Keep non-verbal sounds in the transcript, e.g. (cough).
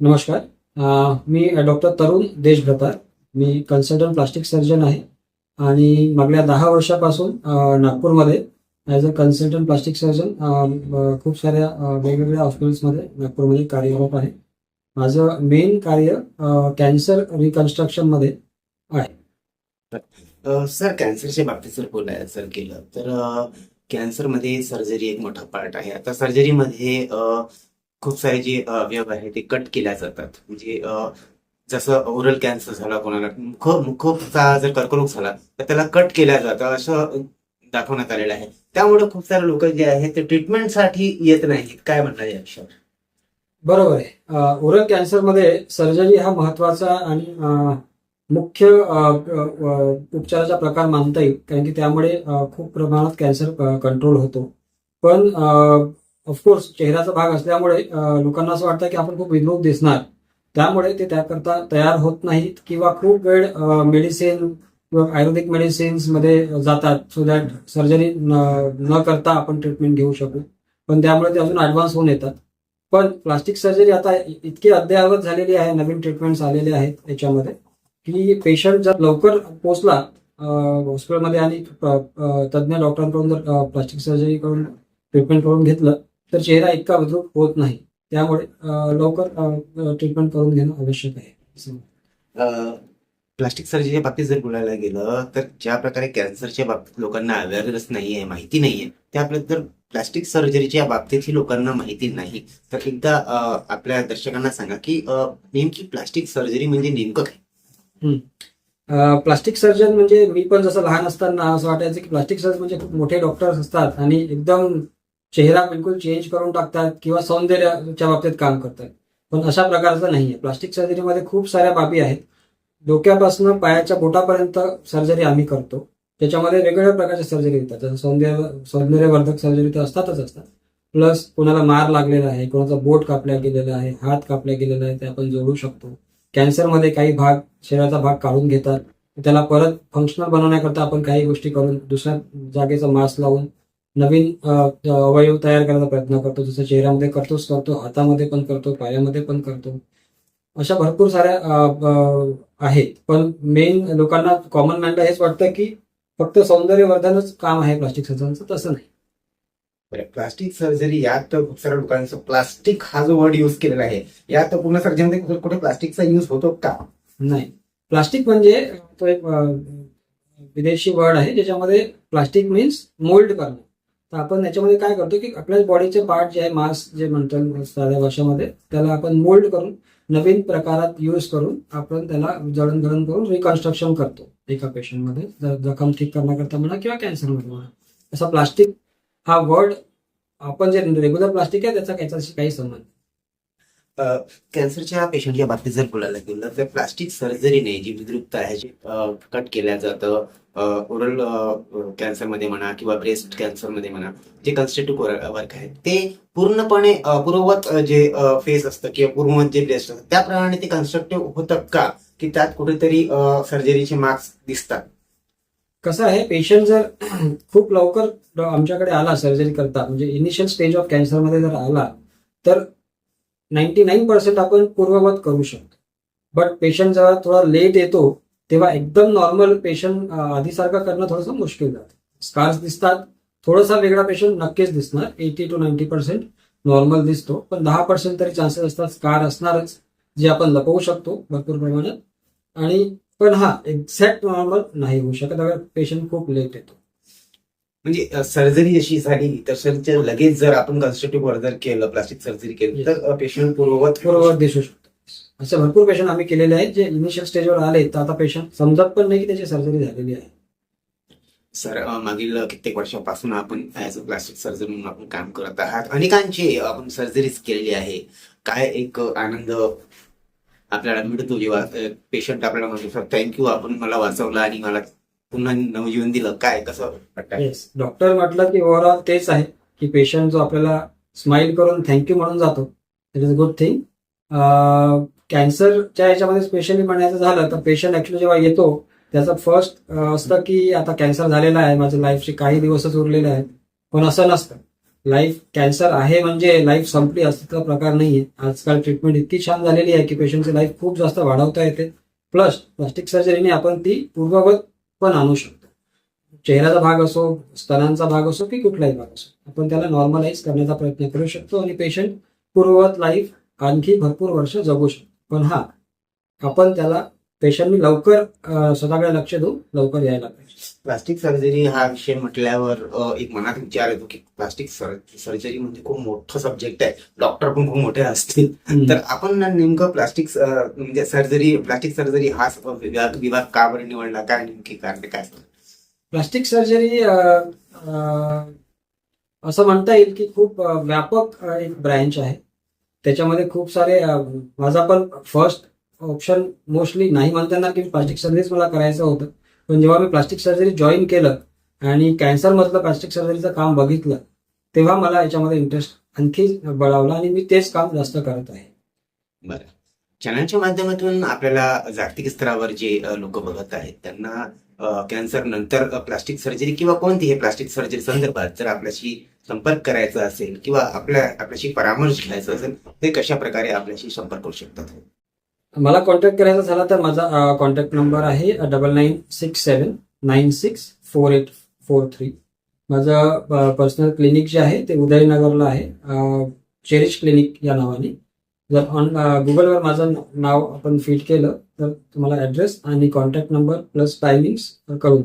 नमस्कार. मी डॉक्टर तरुण देशभ्रतार. मी कन्सल्टंट प्लास्टिक सर्जन आहे. आणि मागल्या दहा वर्षापासून नागपूरमध्ये as a consultant plastic surgeon खूप साऱ्या वेगवेगळ्या हॉस्पिटल्समध्ये नागपूरमध्ये कार्यरत आहे. माझं मेन कार्य कॅन्सर रिकन्स्ट्रक्शनमध्ये आहे. सर कॅन्सरच्या बाबतीत जर बोलायला सर केलं तर कॅन्सरमध्ये सर्जरी एक मोठा पार्ट आहे. आता सर्जरीमध्ये खूप सारे जे अवयव आहे ते कट केल्या जातात. म्हणजे जसं ओरल कॅन्सर झाला कोणाला मुख मुखचा जर कर्करोग झाला तर त्याला कट केल्या जातं असं दाखवण्यात आलेलं आहे. त्यामुळे खूप सारे लोक जे आहेत ते ट्रीटमेंटसाठी येत नाहीत. काय म्हणणार या विषयावर? बरोबर आहे. ओरल कॅन्सरमध्ये सर्जरी हा महत्त्वाचा आणि मुख्य उपचाराचा प्रकार मानता येईल. कारण की त्यामुळे खूप प्रमाणात कॅन्सर कंट्रोल होतो. पण ऑफकोर्स चेहऱ्याचा भाग असल्यामुळे लोकांना असं वाटतं की आपण खूप विनोद दिसणार. त्यामुळे ते त्याकरता तयार होत नाहीत किंवा खूप वेळ मेडिसिन किंवा आयुर्वेदिक मेडिसिन्समध्ये जातात सो दॅट सर्जरी न करता आपण ट्रीटमेंट घेऊ शकू. पण त्यामुळे ते अजून ऍडव्हान्स होऊन येतात. पण प्लास्टिक सर्जरी आता इतकी अद्ययावत झालेली आहे नवीन ट्रीटमेंट्स आलेले आहेत याच्यामध्ये की पेशंट जर लवकर पोहोचला हॉस्पिटलमध्ये आणि तज्ज्ञ डॉक्टरांकडून जर प्लास्टिक सर्जरी करून ट्रीटमेंट करून घेतलं तर चेहरा इतका विद्रूप होत नाही. त्यामुळे लवकर ट्रीटमेंट करून घेणं आवश्यक आहे. प्लास्टिक सर्जरीच्या बाबतीत जर बोलायला गेलं तर ज्या प्रकारे कॅन्सरच्या बाबतीत लोकांना अवेअरनेस नाहीये माहिती नाहीये त्याबद्दल प्लास्टिक सर्जरीच्या बाबतीतही लोकांना माहिती नाही तर एकदा आपल्या दर्शकांना सांगा की नेमकी प्लास्टिक सर्जरी म्हणजे नेमकं काय? प्लास्टिक सर्जन म्हणजे मी पण जसं लहान असताना असं वाटायचं की प्लास्टिक सर्जन म्हणजे खूप मोठे डॉक्टर्स असतात आणि एकदम चेहरा बिलकुल चेंज करून टाकतात किंवा सौंदर्याच्या बाबतीत काम करतात. पण अशा प्रकारचं नाहीये. प्लास्टिक सर्जरीमध्ये खूप साऱ्या बाबी आहेत. डोक्यापासून पायाच्या बोटापर्यंत सर्जरी आम्ही करतो. त्याच्यामध्ये वेगवेगळ्या प्रकारच्या सर्जरी येतात. जसं सौंदर्य सौंदर्यवर्धक सर्जरी तर असतातच असतात. प्लस कोणाला मार लागलेला आहे कोणाचा बोट कापल्या गेलेला आहे हात कापल्या गेलेला आहे ते आपण जोडू शकतो. कॅन्सरमध्ये काही भाग शरीराचा भाग काढून घेतात. त्याला परत फंक्शनल बनवण्याकरता आपण काही गोष्टी करून दुसऱ्या जागेचं मास्क लावून नवीन अवयव तयार करायचा प्रयत्न करतो. जसं चेहऱ्यामध्ये करतोच करतो. हातामध्ये पण करतो. पायामध्ये पण करतो. अशा भरपूर साऱ्या आहेत. पण मेन लोकांना कॉमन मॅनला हेच वाटतं की फक्त सौंदर्यवर्धनच काम आहे प्लास्टिक सर्जनचं तसं नाही. प्लास्टिक सर्जरी यात तर खूप साऱ्या लोकांचं प्लास्टिक हा जो वर्ड युज केलेला आहे यात पूर्ण सर्जरीमध्ये कुठे प्लास्टिकचा युज होतो का? नाही. प्लास्टिक म्हणजे तो एक विदेशी वर्ड आहे ज्याच्यामध्ये प्लास्टिक मीन्स मोल्ड करणं. तर आपण याच्यामध्ये काय करतो की आपल्या बॉडीचे पार्ट जे आहे मास जे म्हणतो साध्या भाषेमध्ये त्याला आपण मोल्ड करून नवीन प्रकारात यूज करून आपण त्याला जडणघडण करून रिकन्स्ट्रक्शन करतो. एका पेशंटमध्ये जर जखम ठीक करण्याकरता म्हणा किंवा कॅन्सरमध्ये म्हणा. असा प्लास्टिक हा वर्ड आपण जे रेग्युलर प्लास्टिक आहे त्याचा याच्याशी काही संबंध कॅन्सरच्या पेशंटच्या बाबतीत जर बोलायला गेलं तर प्लास्टिक सर्जरीने जी विद्रुप्त आहे जी कट केल्या जातं ओरल कॅन्सरमध्ये म्हणा किंवा ब्रेस्ट कॅन्सरमध्ये म्हणा जे कन्स्टिट्यूटिव्ह वर्क आहे ते पूर्णपणे पूर्ववत जे फेस असतं किंवा पूर्ववत जे ब्रेस्ट असतं त्याप्रमाणे ते कन्स्ट्रक्टिव्ह होतं का? की त्यात कुठेतरी सर्जरीचे मार्क्स दिसतात. कसं आहे पेशंट जर (clears throat) खूप लवकर आमच्याकडे आला सर्जरी करता म्हणजे इनिशियल स्टेज ऑफ कॅन्सरमध्ये जर आला तर नाईन्टी नाईन पर्सेंट आपण पूर्ववत करू शकतो. बट पेशंट जेव्हा थोडा लेट येतो तेव्हा एकदम नॉर्मल पेशंट आधीसारखा करणं थोडंसं मुश्किल जातं. स्कार्स दिसतात थोडासा वेगळा पेशंट नक्कीच दिसणार eighty to ninety percent normal दिसतो पण दहा पर्सेंट तरी चान्सेस असतात स्कार असणारच जे आपण लपवू शकतो भरपूर प्रमाणात. आणि पण हा एक्झॅक्ट नॉर्मल नाही होऊ शकत अगर पेशंट खूप लेट येतो. म्हणजे सर्जरी जशी झाली तसं लगेच जर आपण कन्स्ट्रक्टिव्ह जर केलं प्लास्टिक सर्जरी केली तर पेशंट पूर्ववत बरोबर दिसू शकतो असे भरपूर पेशंट आम्ही केलेले आहेत जे इनिशियल स्टेजवर आले तर आता पेशंट समजत पण नाही की त्याची सर्जरी झालेली आहे. सर मागील कित्येक वर्षापासून आपण ऍज अ प्लास्टिक सर्जन म्हणून आपण काम करत आहात. अनेकांची आपण सर्जरीज केलेली आहे. काय एक आनंद आपल्याला मिळतो जेव्हा पेशंट आपल्याला म्हणतो सर थँक्यू आपण मला वाचवलं आणि मला पुन्हा नवजीवन दिलं. काय कसं डॉक्टर म्हटलं की ओव्हरऑल तेच आहे की पेशंट जो आपल्याला स्माइल करून थँक्यू म्हणून जातो it is a good thing कॅन्सरच्या ह्याच्यामध्ये स्पेशली म्हणायचं झालं तर पेशंट ऍक्च्युली जेव्हा येतो त्याचं फर्स्ट असतं की आता कॅन्सर झालेला आहे माझ्या लाईफचे काही दिवसच उरलेले आहेत. पण असं नसतं. लाईफ कॅन्सर आहे म्हणजे लाईफ संपली असल्याचा प्रकार नाहीये. आजकाल ट्रीटमेंट इतकी छान झालेली आहे की पेशंटची लाईफ खूप जास्त वाढवता येते. प्लस प्लास्टिक सर्जरीने आपण ती पूर्ववत पण आणू शकतो. चेहऱ्याचा भाग असो स्तनांचा भाग असो की कुठलाही भाग असो आपण त्याला नॉर्मलाइज करण्याचा प्रयत्न करू शकतो आणि पेशंट पूर्ववत लाईफ आणखी भरपूर वर्ष जगू शकतो. पण हा आपण त्याला पेशंटनी लवकर स्वतःकडे लक्ष देऊन लवकर यायला पाहिजे. प्लास्टिक सर्जरी हा विषय म्हटल्यावर एक मनात विचार येतो की प्लास्टिक सर्जरी म्हणजे खूप मोठं सब्जेक्ट आहे. डॉक्टर पण खूप मोठे असतील. तर आपण नेमकं प्लास्टिक म्हणजे सर्जरी प्लास्टिक सर्जरी हा विभाग विभाग का बरं निवडला? काय नेमकी कारण काय? प्लास्टिक सर्जरी असं म्हणता येईल की खूप व्यापक एक ब्रँच आहे. त्याच्यामध्ये खूप सारे माझा पण फर्स्ट ऑप्शन मोस्टली नाही म्हणता येणार की प्लास्टिक सर्जरीच मला करायचं होतं. पण जेव्हा मी प्लास्टिक सर्जरी जॉईन केलं आणि कॅन्सर मधलं प्लास्टिक सर्जरीचं काम बघितलं तेव्हा मला याच्यामध्ये इंटरेस्ट आणखी बळावला आणि मी तेच काम जास्त करत आहे. बरं. चॅनलच्या माध्यमातून आपल्याला जागतिक स्तरावर जे लोक बघत आहेत त्यांना कॅन्सर नंतर प्लास्टिक सर्जरी किंवा कोणतीही प्लास्टिक सर्जरी संदर्भात जर आपल्याशी संपर्क करायचा असेल किंवा आपल्या आपल्याशी परामर्श घ्यायचा असेल ते कशा प्रकारे आपल्याशी संपर्क करू शकतात? मला कॉन्टॅक्ट करायचा झाला तर माझा कॉन्टॅक्ट नंबर आहे double nine six seven nine six four eight four three माझं पर्सनल क्लिनिक जे आहे ते उदयनगरला आहे. चेरिश क्लिनिक या नावाने. जर ऑन गुगलवर माझं नाव आपण फिट केलं तर तुम्हाला ॲड्रेस आणि कॉन्टॅक्ट नंबर प्लस टायमिंग्स कळून